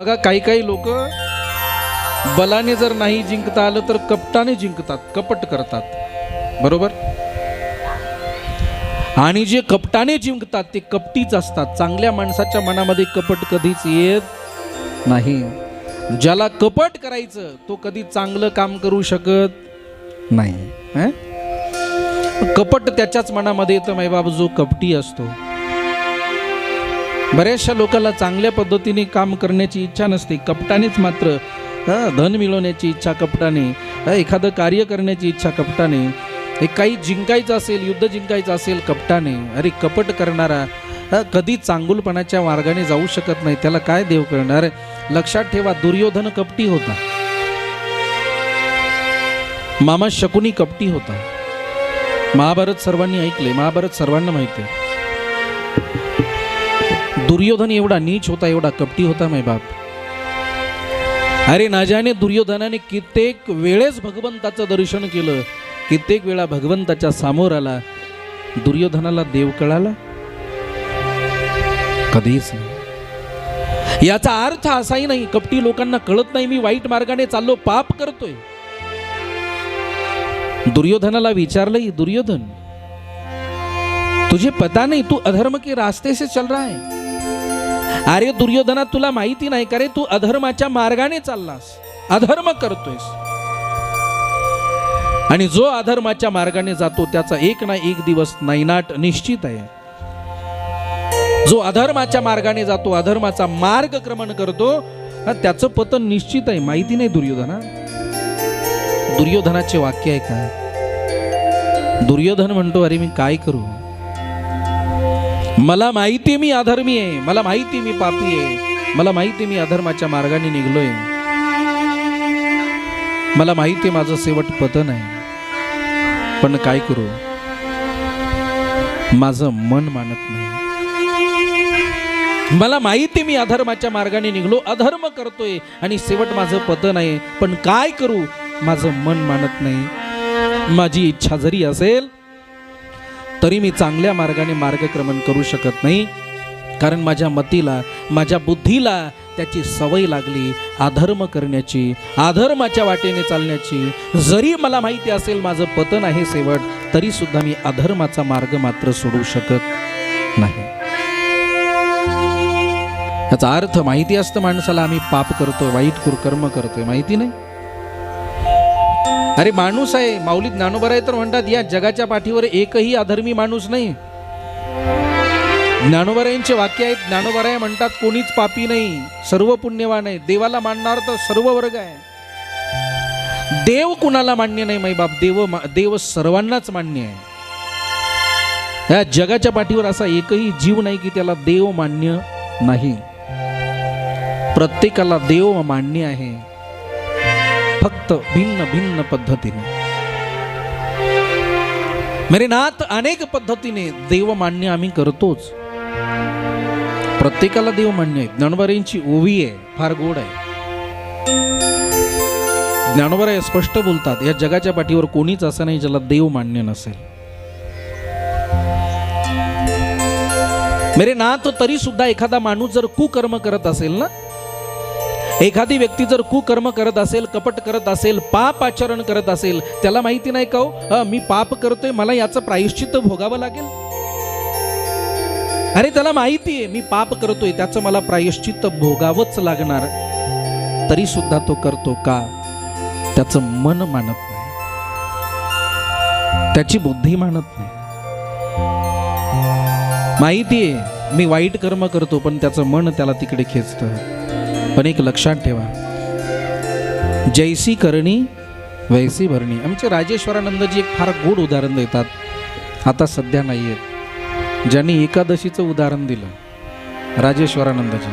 बघा काही काही लोक बलाने जर नाही जिंकता आलं तर कपटाने जिंकतात कपट करतात. बरोबर? आणि जे कपटाने जिंकतात ते कपटीच असतात. चांगल्या माणसाच्या मनामध्ये कपट कधीच येत नाही. ज्याला कपट करायचं तो कधी चांगलं काम करू शकत नाही. कपट त्याच्याच मनामध्ये येतं बाबा जो कपटी असतो. बऱ्याचशा लोकांना चांगल्या पद्धतीने काम करण्याची इच्छा नसते. कपटानेच मात्र धन मिळवण्याची इच्छा कपटाने एखादं कार्य करण्याची इच्छा कपटाने हे काही जिंकायचं असेल युद्ध जिंकायचं असेल कपटाने अरे कपट करणारा कधी चांगुलपणाच्या मार्गाने जाऊ शकत नाही. त्याला काय देव करणार? लक्षात ठेवा दुर्योधन कपटी होता. मामा शकुनी कपटी होता. महाभारत सर्वांनी ऐकले महाभारत सर्वांना माहिती आहे. दुर्योधन एवढा नीच होता एवढा कपटी होता मै बाप. अरे नाजाने दुर्योधनाने कित्येक वेळेस भगवंताचं दर्शन केलं. कित्येक वेळा भगवंताच्या समोर आला. दुर्योधनाला देव कळाला? कधीच नाही. याचा अर्थ असाही नाही. कपटी लोकांना कळत नाही मी वाईट मार्गाने चाललो पाप करतोय. दुर्योधनाला विचारलंय दुर्योधन तुझे पता नहीं तू अधर्म के रास्ते से चल रहा है? अरे दुर्योधना तुला माहिती नाही का रे? तू अधर्माच्या मार्गाने चाललास. अधर्म करतोयस. आणि जो अधर्माच्या मार्गाने जातो त्याचा एक ना एक दिवस नैनाट निश्चित आहे. जो अधर्माच्या मार्गाने जातो अधर्माचा मार्ग क्रमण करतो त्याचं पतन निश्चित आहे. माहिती नाही दुर्योधना? दुर्योधनाचे वाक्य आहे का? दुर्योधन म्हणतो अरे मी काय करू? मला माहिती मी अधर्मी आहे. मला माहिती मी पापी आहे. मला माहिती मी अधर्माच्या मार्गाने निघलोय. मला माहिती माझं शेवट पतन आहे. पण काय करू? माझं मन मानत नाही. मला माहिती मी अधर्माच्या मार्गाने निघलो. अधर्म करतोय आणि शेवट माझं पतन आहे. पण काय करू? माझं मन मानत नाही. माझी इच्छा जरी असेल तरी मी चांगल्या मार्गाने मार्गक्रमण करू शकत नाही. कारण माझ्या मतीला माझ्या बुद्धीला त्याची सवय लागली अधर्म करण्याची अधर्माच्या वाटेने चालण्याची. जरी मला माहिती असेल माझं पतन आहे शेवट तरी सुद्धा मी अधर्माचा मार्ग मात्र सोडू शकत नाही. याचा अर्थ माहिती असतं माणसाला आम्ही पाप करतोय वाईट कुरकर्म करतोय माहिती नाही? अरे माणूस आहे माऊली ज्ञानोबराय तर म्हणतात या जगाच्या पाठीवर एकही अधर्मी माणूस नाही. ज्ञानोबरायांचे वाक्य आहेत ज्ञानोबराय म्हणतात कोणीच पापी नाही सर्व पुण्यवान आहे. देवाला मानणार तर सर्व वर्ग आहे. देव कुणाला मान्य नाही माई बाप? देव देव सर्वांनाच मान्य आहे. या जगाच्या पाठीवर असा एकही जीव नाही की त्याला देव मान्य नाही. प्रत्येकाला देव मान्य आहे. फक्त भिन्न भिन्न पद्धतीने. मेरे नाथ अनेक पद्धतीने देव मान्य आम्ही करतोच. प्रत्येकाला देव मान्य आहे. ज्ञानोबारांची ओवी आहे. फार गोड आहे. ज्ञानोबाराय स्पष्ट बोलतात या जगाच्या पाठीवर कोणीच असं नाही ज्याला देव मान्य नसेल. मेरे नाथ तरी सुद्धा एखादा माणूस जर कुकर्म करत असेल ना एखादी व्यक्ती जर कुकर्म करत असेल कपट करत असेल पाप आचरण करत असेल त्याला माहिती नाही का हो? मी पाप करतोय मला याचं प्रायश्चित्त भोगावं लागेल? अरे त्याला माहिती आहे मी पाप करतोय त्याचं मला प्रायश्चित्त भोगावंच लागणार. तरी सुद्धा तो करतो का? त्याचं मन मानत नाही. त्याची बुद्धी मानत नाही. माहिती आहे मी वाईट कर्म करतो पण त्याचं मन त्याला तिकडे खेचतं. पण एक लक्षात ठेवा. जैसी करणी वैसी भरणी. आमचे राजेश्वरानंदजी एक फार गोड उदाहरण देतात. आता सध्या नाही आहेत ज्यांनी एकादशीचं उदाहरण दिलं राजेश्वरानंदजी.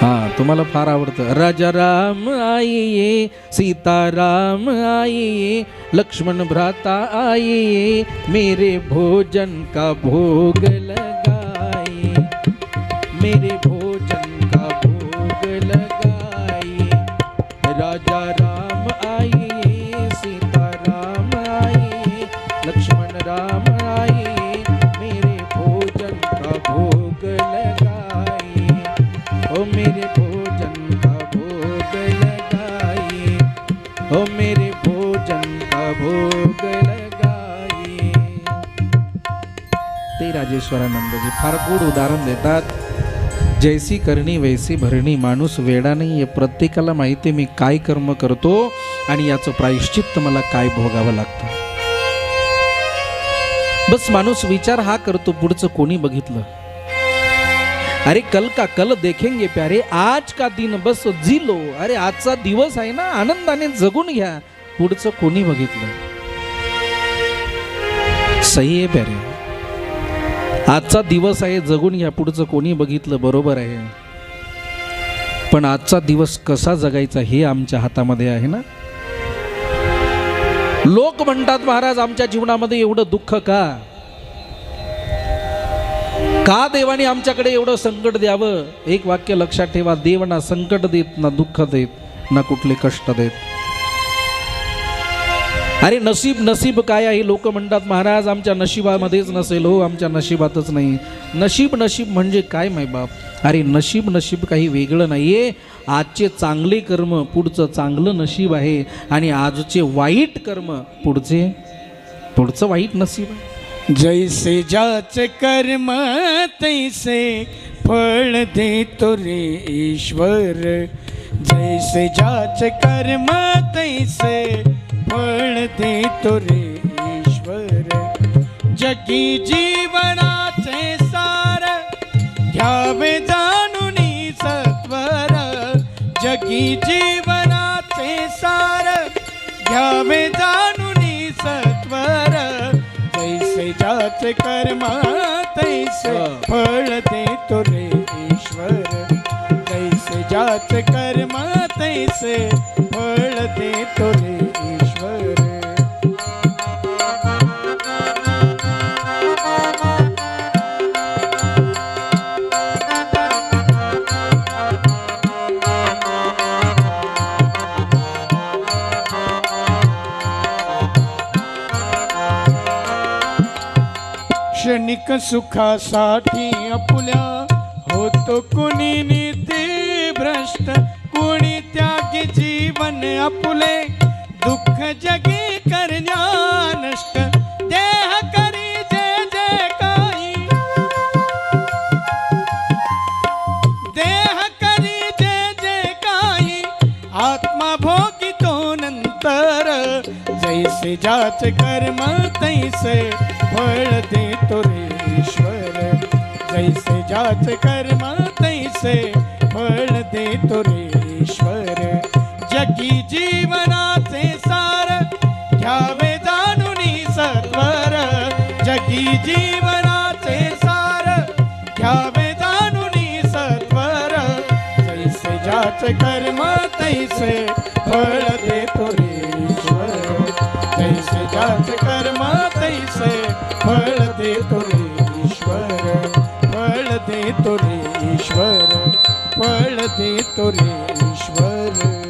हा तुम्हाला फार आवडतं. राजा राम आईये सीताराम आईये लक्ष्मण भ्राता आईये मेरे भोजन का भोग लगाए मेरे भो जंत भोग लगाई। ते राजेश्वरानंदजी फार गुड उदाहरण देतात. जैसी करणी वैसी भरणी माणूस वेडा नाही प्रत्येकाला माहिती मी काय कर्म करतो आणि याचं प्रायश्चित्त मला काय भोगावं लागतं. बस माणूस विचार हा करतो पुढचं कोणी बघितलं? अरे कल का कल देखेंगे प्यारे आज का दिन बस झिलो. अरे आजचा दिवस आहे ना आनंदाने जगून घ्या. पुढचं कोणी बघितलं? सही आहे प्यारे आजचा दिवस आहे जगून घ्या पुढचं कोणी बघितलं बरोबर आहे. पण आजचा दिवस कसा जगायचा हे आमच्या हातामध्ये आहे ना? लोक म्हणतात महाराज आमच्या जीवनामध्ये एवढं दुःख का? का देवाने आमच्याकडे एवढं संकट द्यावं? एक वाक्य लक्षात ठेवा देव ना संकट देत ना दुःख देत ना कुठले कष्ट देत. अरे नशीब नसीब काय आहे? लोक म्हणतात महाराज आमच्या नशिबामध्येच नसेल हो आमच्या नशिबातच नाही. नशीब नशीब म्हणजे काय माय बाप? अरे नशीब नशीब काही वेगळं नाही आहे आजचे चांगले कर्म पुढचं चांगलं नशीब आहे आणि आजचे वाईट कर्म पुढचे पुढचं वाईट नशीब आहे. जैसे जाचे कर्म तैसे फळ देतो रे ईश्वर. जैसे जाच कर्म तैसे फळ देतो रे ईश्वर. जगी जीवनाचे सार घ्यावे जाणून सत्वर. जगी जीवनाचे सार घ्यावे जाणून सत्वर. तैसे जाच कर्म तैसे फळ देतो रे ईश्वर. तैसे जाच कर्म तैसे फळ देतो रे क्षणिक सुखासाठी आपुल्या होतो कुणी नीती भ्रष्ट कुणी त्यागी जीवन अपुले दुःख जगी करण्या नष्ट. जैसे जाच कर्म तैसे फळ देतो रे ईश्वर जैसे जाच कर्म तैसे फळ देतो रे ईश्वर जगी जीवनाचे सार घ्यावे जाणून सत्वर. जगी जीवनाचे सार घ्यावे जाणून सत्वर. जैसे जाच कर्म जैसे जाच कर्म तैसे फळ देतो रे ईश्वर फळ देतो रे ईश्वर फळ देतो रे ईश्वर